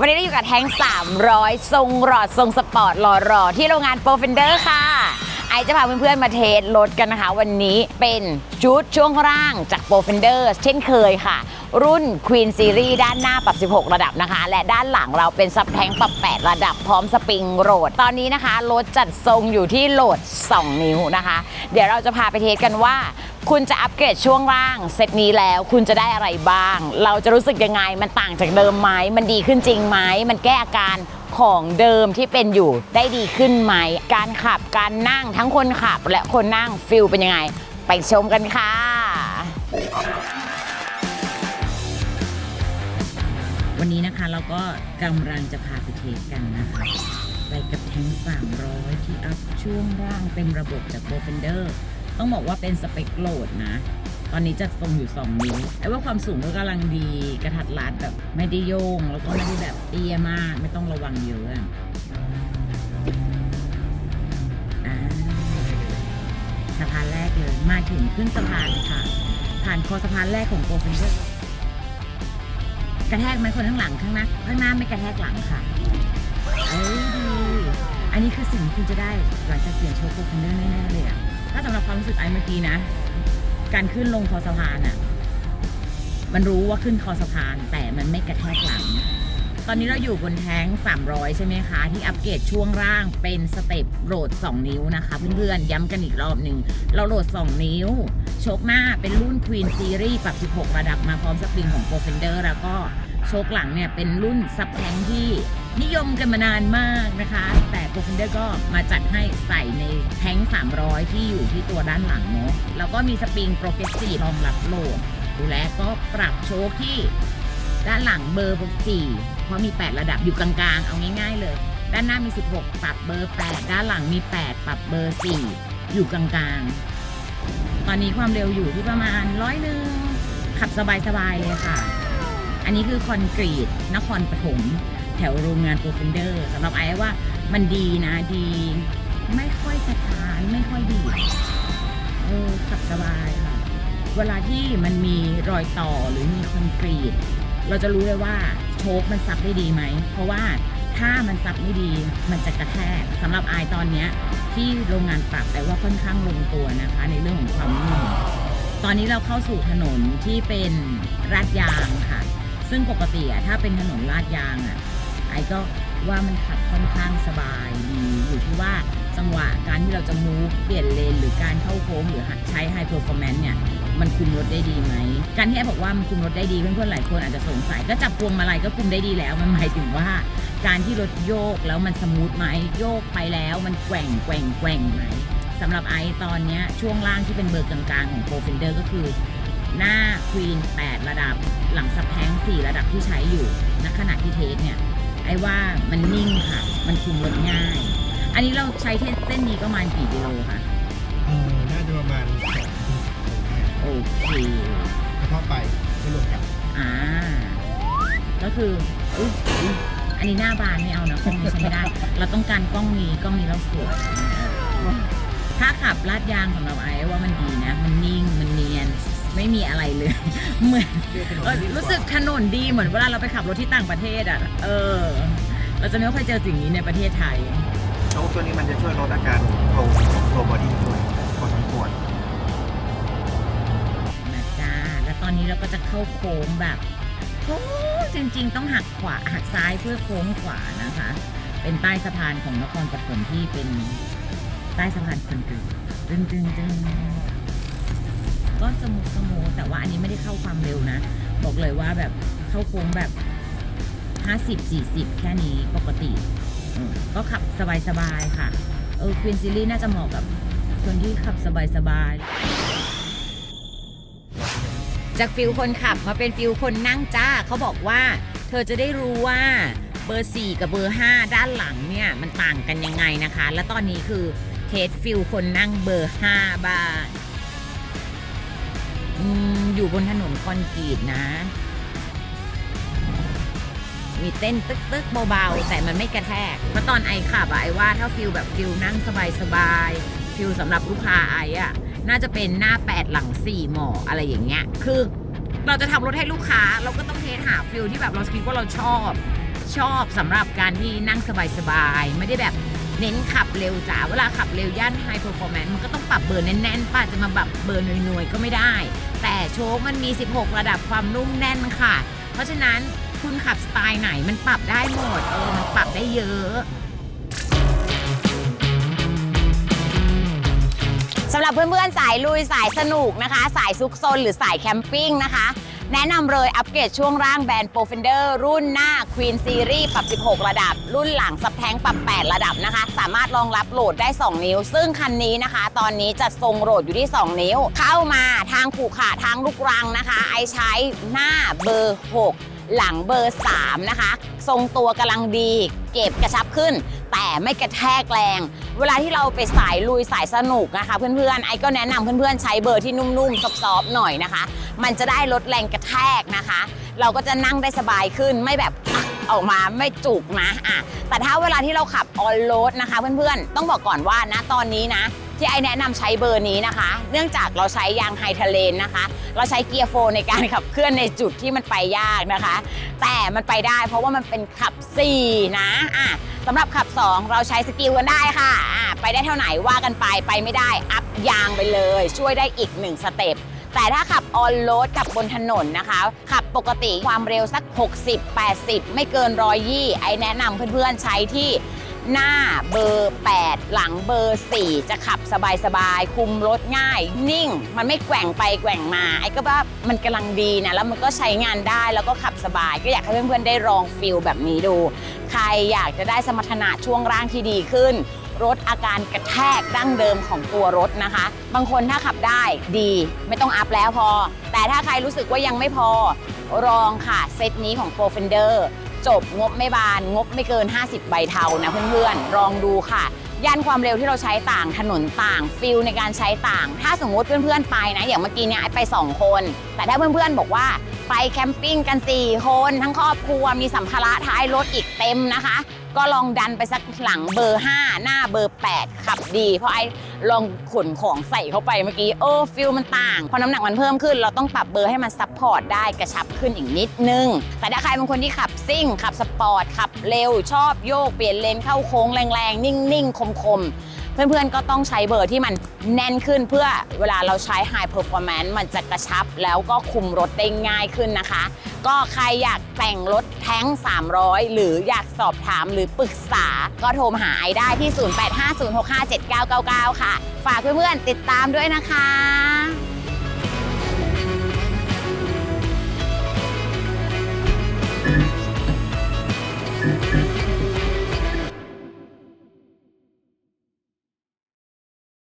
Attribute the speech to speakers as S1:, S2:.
S1: วันนี้เราอยู่กับแท้ง300 ทรงหลอดทรงสปอร์ตหล่อรอที่โรงงานโปรเฟนเดอร์ค่ะ ไอจะพาเพื่อนๆมาเทสรถกันนะคะ วันนี้เป็นชุดช่วงล่างจากโปรเฟนเดอร์เช่นเคยค่ะ รุ่น Queen Series ด้านหน้าปรับ 16 ระดับนะคะ และด้านหลังเราเป็นซับแทงปรับ 8 ระดับพร้อมสปริงโหลดตอนนี้นะคะรถจัดทรงอยู่ที่โหลด 2 นิ้วนะคะ เดี๋ยวเราจะพาไปเทสกันว่า คุณจะอัปเกรดช่วงล่างเซตนี้แล้วคุณจะได้อะไรบ้าง เราจะรู้สึกยังไงมันต่างจากเดิมไหมมันดีขึ้นจริงไหมมันแก้อาการของเดิมที่เป็นอยู่ได้ดีขึ้นไหม การขับการนั่งทั้งคนขับและคนนั่งฟิลเป็นยังไง ไปชมกันค่ะวันนี้นะคะเราก็กำลังจะพาไปเทสกันนะคะไปกับแทง300 ที่อัพช่วงล่างเต็มระบบจากโบเฟนเดอร์ ต้องบอกว่าเป็นสเปคโหลดนะ ตอนนี้จะทรงอยู่ 2 นิ้วไอ้ว่าความสูงก็กำลังดีกระทัดรัดแบบไม่ได้โยง แล้วก็ไม่ได้แบบเตี้ยมาก ไม่ต้องระวังเยอะสะพานแรกเลยมาถึงขึ้นสะพานค่ะ ผ่านคอสะพานแรกของโปรเฟนเดอร์กระแทกไหมคนข้างหลังข้างหน้าข้างหน้าไม่กระแทกหลังค่ะเอ้ยดี อันนี้คือสิ่งที่คุณจะได้หลังจากเปลี่ยนโชว์โปรเฟนเดอร์แน่ๆเลยอะ ถ้าสำหรับความรู้สึกไอ้เมื่อกี้นะ การขึ้นลงคอสะพานอะมันรู้ว่าขึ้นคอสะพาน แต่มันไม่กระแทกหลัง ตอนนี้เราอยู่บนแท้ง 300 ใช่ไหมคะ ที่อัปเกรดช่วงล่างเป็นสเต็ปโหลด 2 นิ้วนะคะ เพื่อนๆ ย้ำกันอีกรอบหนึ่ง เราโหลด 2 นิ้ว โชคหน้าเป็นรุ่น Queen Series ปรับ 16 ระดับมาพร้อมสปริงของ Pro Fender แล้วก็โชคหลังเนี่ยเป็นรุ่นซับแทงที่ นิยมกันมานานมากนะคะ แต่ Pro Fender ก็มาจัดให้ใส่ในแท้ง 300 ที่อยู่ที่ตัวด้านหลังเนาะแล้วก็มีสปริงโปรเกรสซีฟรองรับโหลดดูแลก็ปรับโชคที่ด้านหลังเบอร์สี่เพราะมี 8 ระดับอยู่กลางๆ เอาง่ายๆเลย ด้านหน้ามี 16 ปรับเบอร์ 8 ด้านหลังมี 8 ปรับเบอร์ 4 อยู่กลางๆ ตอนนี้ความเร็วอยู่ที่ประมาณร้อยหนึ่งขับสบายๆเลยค่ะ อันนี้คือคอนกรีตนครปฐม แถวโรงงานโปรเฟนเดอร์สำหรับไอ้ว่ามันดีนะดี ไม่ค่อยสะท้านไม่ค่อยดีดเออขับสบายค่ะ เวลาที่มันมีรอยต่อหรือมีคอนกรีต เราจะรู้เลยว่าโชคมันซับได้ดีไหม เพราะว่าถ้ามันซับไม่ดีมันจะกระแทกสำหรับไอตอนเนี้ยที่โรงงานปรับแต่ว่าค่อนข้างลงตัวนะคะ ในเรื่องของความนุ่มตอนนี้เราเข้าสู่ถนนที่เป็นลาดยางค่ะ ซึ่งปกติอะถ้าเป็นถนนลาดยางอะ ไอ้ก็ว่ามันขับค่อนข้างสบายดีอยู่ที่ว่าจังหวะการที่เราจะมูฟเปลี่ยนเลน หรือการเข้าโค้งหรือใช้ไฮ performance เนี่ยมันคุมรถได้ดีไหม การที่แอฟบอกว่ามันคุมรถได้ดีเพื่อนๆหลายคนอาจจะสงสัยก็จับพวงมาลัยก็คุมได้ดีแล้ว มันหมายถึงว่า การที่รถโยกแล้วมันสมูทไหมโยกไปแล้วมันแกว่งแกว่งแกว่งไหมสำหรับไอตอนนี้ช่วงล่างที่เป็นเบอร์กลางๆของโปรเฟนเดอร์ก็คือ หน้าควีน8 ระดับ หลังซับแทง4 ระดับที่ใช้อยู่ณขณะที่เทสเนี่ย ไอ้ว่ามันนิ่งค่ะ มันคุมรถง่าย อันนี้เราใช้เทสเส้นนี้ก็ประมาณกี่กิโลคะ
S2: เออน่าจะประมาณสองถึงสามโลได้
S1: โอเค
S2: เฉพาะไปไม่รวมกับ
S1: อ่า ก็คืออุ๊ยอุ๊ยอันนี้หน้าบานไม่เอานะกล้องนี้ใช้ไม่ได้ เราต้องการกล้องนี้กล้องนี้เราสวยถ้าขับลาดยางของเราไอ้ว่ามันดีนะ มันนิ่งมันเนียน ไม่มีอะไรเลย เหมือนเออรู้สึกถนนดีเหมือนเวลาเราไปขับรถที่ต่างประเทศอะ เออ เราจะไม่ค่อยเจอสิ่งนี้ในประเทศไทย
S2: โชคตัวนี้มันจะช่วยลดอาการโครงโครงบอดี้ด้วยพอสมควร
S1: นะจ้าแล้วตอนนี้เราก็จะเข้าโค้งแบบโค้งจริง ๆ ต้องหักขวาหักซ้ายเพื่อโค้งขวานะคะ เป็นใต้สะพานของนครปฐมที่เป็นใต้สะพานคอนกรีตตึงตึงตึง ก็สมูทสมูทแต่ว่าอันนี้ไม่ได้เข้าความเร็วนะ บอกเลยว่าแบบเข้าโค้งแบบ 50 40 แค่นี้ปกติเออก็ขับสบายๆค่ะ เออควีนซีรีส์น่าจะเหมาะกับคนที่ขับสบายๆ จากฟิลคนขับมาเป็นฟิลคนนั่งจ้าเขาบอกว่า เธอจะได้รู้ว่าเบอร์ 4 กับเบอร์ 5 ด้านหลังเนี่ย มันต่างกันยังไงนะคะ และตอนนี้คือเทสฟิลคนนั่งเบอร์ 5 บ้าง อยู่บนถนนคอนกรีตนะ มีเต้นตึกตึกเบาๆ แต่มันไม่กระแทก เพราะตอนไอขับอะไอว่าถ้าฟิลแบบฟิลนั่งสบายๆ ฟิลสำหรับลูกค้าไออะน่าจะเป็นหน้า 8 หลัง 4 หมออะไรอย่างเงี้ย คือเราจะทำรถให้ลูกค้า เราก็ต้องเทสหาฟิลที่แบบเราคิดว่าเราชอบ
S3: ชอบสำหรับการที่นั่งสบายๆ ไม่ได้แบบ เน้นขับเร็วจ๋าเวลาขับเร็วย่านไฮ p e r f o r m a n c e มันก็ต้องปรับเบอร์แน่นๆป้าจะมาแบบเบอร์หน่วยๆ ก็ไม่ได้ แต่โชคมันมี 16 ระดับความนุ่มแน่นค่ะ เพราะฉะนั้นคุณขับสไตล์ไหนมันปรับได้หมดเออมันปรับได้เยอะ
S1: สำหรับเพื่อนๆสายลุยสายสนุกนะคะ สายซุกซนหรือสายแคมปิ้งนะคะ แนะนำเลยอัปเกรดช่วงร่างแบรนด์โปรเฟนเดอร์รุ่นหน้า Queen Series ปรับ 16 ระดับ รุ่นหลังซับแท้งปรับ 8 ระดับนะคะ สามารถรองรับโหลดได้ 2 นิ้ว ซึ่งคันนี้นะคะ ตอนนี้จะทรงโหลดอยู่ที่ 2 นิ้ว เข้ามาทางขู่ขาทางลูกรังนะคะ ไอใช้หน้าเบอร์ 6 หลังเบอร์ 3 นะคะ ทรงตัวกำลังดี เก็บกระชับขึ้น แต่ไม่กระแทกแรง เวลาที่เราไปสายลุยสายสนุกนะคะ เพื่อนๆไอ้ก็แนะนำเพื่อนๆ ใช้เบอร์ที่นุ่มๆซอฟๆหน่อยนะคะ มันจะได้ลดแรงกระแทกนะคะ เราก็จะนั่งได้สบายขึ้นไม่แบบอออกมาไม่จุกนะอะแต่ถ้าเวลาที่เราขับออนโรดนะคะ เพื่อนๆต้องบอกก่อนว่านะตอนนี้นะ ที่ไอแนะนำใช้เบอร์นี้นะคะ เนื่องจากเราใช้ยางไฮเทเลนนะคะ เราใช้เกียร์โฟร์ในการขับเคลื่อนในจุดที่มันไปยากนะคะ แต่มันไปได้เพราะว่ามันเป็นขับ 4 นะอะสำหรับขับ 2 เราใช้สกิลกันได้ค่ะอะ ไปได้เท่าไหนว่ากันไปไปไม่ได้อัพยางไปเลย ช่วยได้อีก 1 สเต็ปแต่ถ้าขับออนโรดขับบนถนนนะคะ ขับปกติความเร็วสัก 60 80 ไม่เกินร้อยยี่ไอแนะนำเพื่อนๆใช้ที่ หน้าเบอร์ 8 หลังเบอร์ 4 จะขับสบายๆ คุมรถง่าย นิ่ง มันไม่แกว่งไปแกว่งมา ไอ้ก็ว่ามันกำลังดีนะ แล้วมันก็ใช้งานได้แล้วก็ขับสบาย ก็อยากให้เพื่อนๆ ได้ลองฟิลแบบนี้ดู ใครอยากจะได้สมรรถนะช่วงร่างที่ดีขึ้นรถอาการกระแทกดั้งเดิมของตัวรถนะคะ บางคนถ้าขับได้ดี ไม่ต้องอัพแล้วพอ แต่ถ้าใครรู้สึกว่ายังไม่พอรองค่ะ เซตนี้ของ Pro Fender จบงบไม่บาน งบไม่เกิน 50 ใบเทานะเพื่อนๆลองดูค่ะ ย่านความเร็วที่เราใช้ต่างถนนต่างฟิลในการใช้ต่าง ถ้าสมมุติเพื่อนๆไปนะ อย่างเมื่อกี้เนี่ยไอ้ไป 2 คน แต่ถ้าเพื่อนๆบอกว่าไปแคมปิ้งกัน 4 คน ทั้งครอบครัวมีสัมภาระท้ายรถอีกเต็มนะคะ ก็ลองดันไปสักหลังเบอร์ 5 หน้าเบอร์ 8 ขับดี เพราะไอ้ลองขนของใส่เข้าไปเมื่อกี้ โอ้ฟิลมันต่าง พอน้ำหนักมันเพิ่มขึ้น เราต้องปรับเบอร์ให้มันซับพอร์ตได้กระชับขึ้นอีกนิดนึง แต่ถ้าใครเป็นคนที่ขับซิ่ง ขับสปอร์ต ขับเร็ว ชอบโยก เปลี่ยนเลนเข้าโค้งแรงๆ นิ่งๆ คมๆ เพื่อนๆก็ต้องใช้เบอร์ที่มันแน่นขึ้นเพื่อเวลาเราใช้ High Performance มันจะกระชับแล้วก็คุมรถได้ง่ายขึ้นนะคะ ก็ใครอยากแต่งรถแท้ง 300 หรืออยากสอบถามหรือปรึกษา ก็โทรมาหาไอได้ที่ 0850657999 ค่ะ ฝากเพื่อนๆติดตามด้วยนะคะ